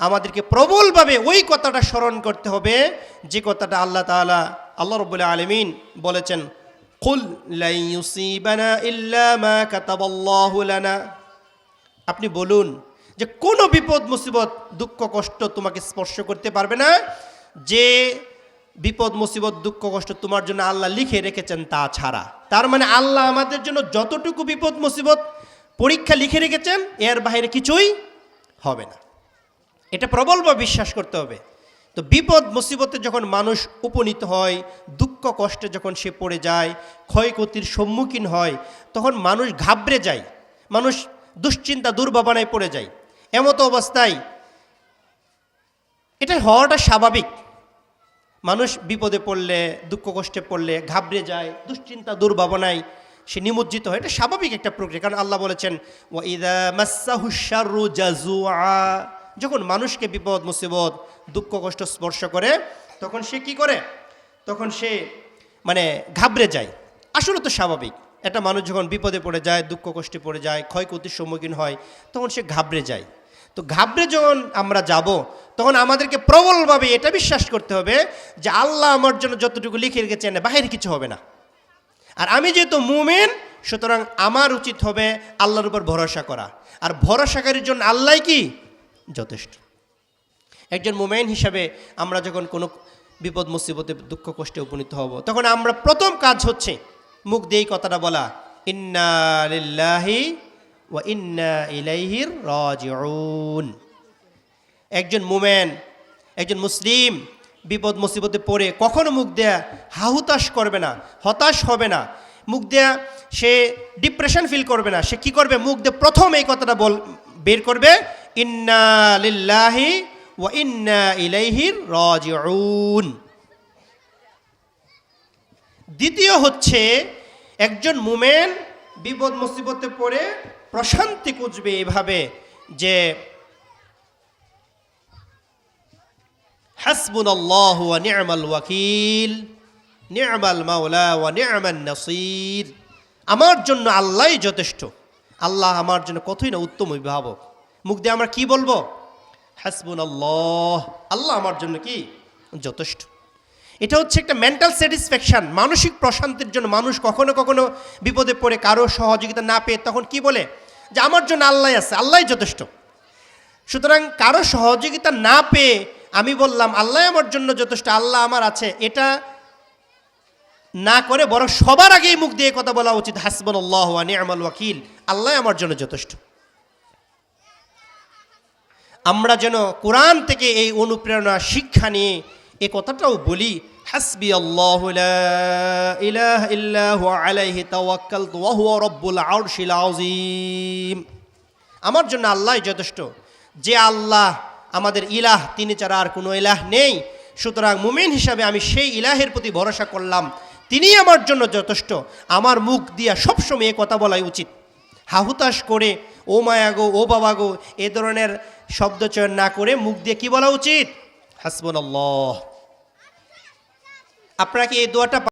আমাদেরকে প্রবলভাবে ওই কথাটা স্মরণ করতে হবে, যে কথাটা আল্লাহ তাআলা, আল্লাহ রবুল্লাহ আলমিন বলেছেন আপনি বলুন যে কোনো বিপদ, মুসিবত, দুঃখ, কষ্ট তোমাকে স্পর্শ করতে পারবে না। যে বিপদ, মুসিবত, দুঃখ, কষ্ট তোমার জন্য আল্লাহ লিখে রেখেছেন তা ছাড়া। তার মানে আল্লাহ আমাদের জন্য যতটুকু বিপদ, মুসিবত পরীক্ষা লিখে রেখেছেন, এর বাইরে কিছুই হবে না। এটা প্রবলভাবে বিশ্বাস করতে হবে। তো বিপদ, মুসিবতে যখন মানুষ উপনীত হয়, দুঃখ, কষ্টে যখন সে পড়ে যায়, ক্ষয়ক্ষতির সম্মুখীন হয়, তখন মানুষ ঘাবড়ে যায়। মানুষ দুশ্চিন্তা, দুর্ভাবনায় পড়ে যায়। এমতো অবস্থায় এটা হওয়াটা স্বাভাবিক। মানুষ বিপদে পড়লে, দুঃখ, কষ্টে পড়লে ঘাবড়ে যায়, দুশ্চিন্তা, দুর্ভাবনায় সে নিমজ্জিত হয়। এটা স্বাভাবিক একটা প্রক্রিয়া। কারণ আল্লাহ বলেছেন, "ওয়া মাসসাহু শাররু জাজুআ" যখন মানুষকে বিপদ, মুসিবত, দুঃখ, কষ্ট স্পর্শ করে, তখন সে কি করে? তখন সে মানে ঘাবড়ে যায়। আসলে তো স্বাভাবিক। একটা মানুষ যখন বিপদে পড়ে যায়, দুঃখ, কষ্টে পড়ে যায়, ক্ষয়ক্ষতির সম্মুখীন হয়, তখন সে ঘাবড়ে যায়। তো ঘাবড়ে যখন আমরা যাব, তখন আমাদেরকে প্রবলভাবে এটা বিশ্বাস করতে হবে যে আল্লাহ আমার জন্য যতটুকু লিখে রেখেছেন, বাহিরে কিছু হবে না। আর আমি যেহেতু মুমেন, সুতরাং আমার উচিত হবে আল্লাহর উপর ভরসা করা। আর ভরসাকারীর জন্য আল্লাহ কি? যথেষ্ট। একজন মোমেন হিসাবে আমরা যখন কোনো বিপদ, মুসিবতে, দুঃখ, কষ্টে উপনীত হব, তখন আমরা প্রথম কাজ হচ্ছে মুখ দিয়ে এই কথাটা বলা, ইন্না ওয়া ইন্না ইলাইহির রাজিউন। একজন মোমেন, একজন মুসলিম বিপদ, মুসিবতে পড়ে কখনো মুখ দেয়া হাহুতাশ করবে না, হতাশ হবে না। মুখ দেয়া সে ডিপ্রেশন ফিল করবে না, সে কি করবে? মুখ দিয়ে প্রথম এই কথাটা বল, বের করবে ইন্না লিল্লাহি ওয়া ইন্না ইলাইহির রাজিউন দ্বিতীয় হচ্ছে, একজন মুমেন বিপদ মুসিবতে পড়ে প্রশান্তি খুঁজবে এভাবে যে হাসবুন আল্লাহ ওয়া ওয়াকিল, নি'মাল মাওলা ওয়া নি'মান নাসির. আমার জন্য আল্লাহই যথেষ্ট। আল্লাহ আমার জন্য কতই না উত্তম অভিভাবক। মুখ দিয়ে আমরা কি বলব? হাসবুন আল্লাহ আল্লাহ আমার জন্য কি? যথেষ্ট। এটা হচ্ছে একটা মেন্টাল স্যাটিসফ্যাকশন মানসিক প্রশান্তির জন্য মানুষ কখনো কখনো বিপদে পড়ে, কারও সহযোগিতা না পেয়ে তখন কি বলে? যে আমার জন্য আল্লাহ আছে, আল্লাহই যথেষ্ট। সুতরাং কারও সহযোগিতা না পেয়ে আমি বললাম, আল্লাহ আমার জন্য যথেষ্ট, আল্লাহ আমার আছে, এটা না করে বরং সবার আগেই মুখ দিয়ে কথা বলা উচিত। হাসবন আল্লাহ নিয়ামাল ওয়াকিল, আল্লাহ আমার জন্য যথেষ্ট। আমরা যেন কোরআন থেকে এই অনুপ্রেরণা, শিক্ষা নিয়ে এ কথাটাও বলি হাসবি ইলাহ ইল্লাহু আমার জন্য আল্লাহ যথেষ্ট। যে আল্লাহ আমাদের ইলাহ, তিনি ছাড়া আর কোনো ইলাহ নেই। সুতরাং মুমিন হিসাবে আমি সেই ইলাহের প্রতি ভরসা করলাম। তিনি আমার জন্য যথেষ্ট। আমার মুখ দিয়া সবসময় এ কথা বলাই উচিত। হাহুতাশ করে, ও মায়া গো, ও বাবা গো, এ ধরনের শব্দ চয়ন না করে মুখ দিয়ে কি বলা উচিত? হাসবন আপনারা কি এই দোয়াটা